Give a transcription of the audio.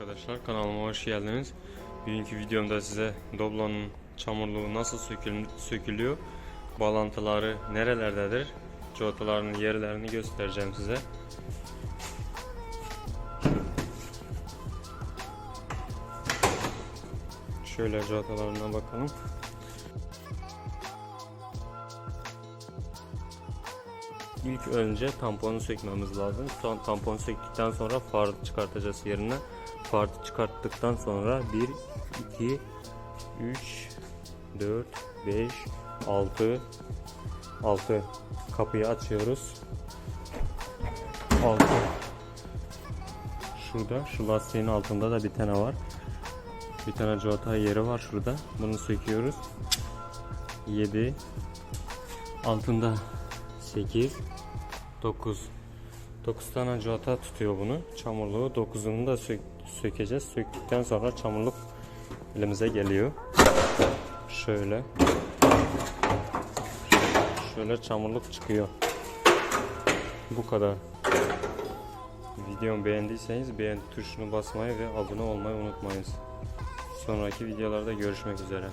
arkadaşlar kanalıma hoş geldiniz. Bugünkü videomda size Doblo'nun çamurluğu nasıl sökül- sökülüyor, bağlantıları nerelerdedir, cotaların yerlerini göstereceğim size. Şöyle cotalarına bakalım. İlk önce tamponu sökmemiz lazım. Son tamponu söktükten sonra farı çıkartacağız yerine. Farı çıkarttıktan sonra 1, 2, 3, 4, 5, 6, 6 kapıyı açıyoruz. 6 Şurada şu lastiğin altında da bir tane var. Bir tane cota yeri var şurada. Bunu söküyoruz. 7 altında 8 9 9 tane cota tutuyor bunu. Çamurluğu 9'unu da sök, sökeceğiz. Söktükten sonra çamurluk elimize geliyor. Şöyle. Şöyle çamurluk çıkıyor. Bu kadar. Videomu beğendiyseniz beğen tuşunu basmayı ve abone olmayı unutmayınız. Sonraki videolarda görüşmek üzere.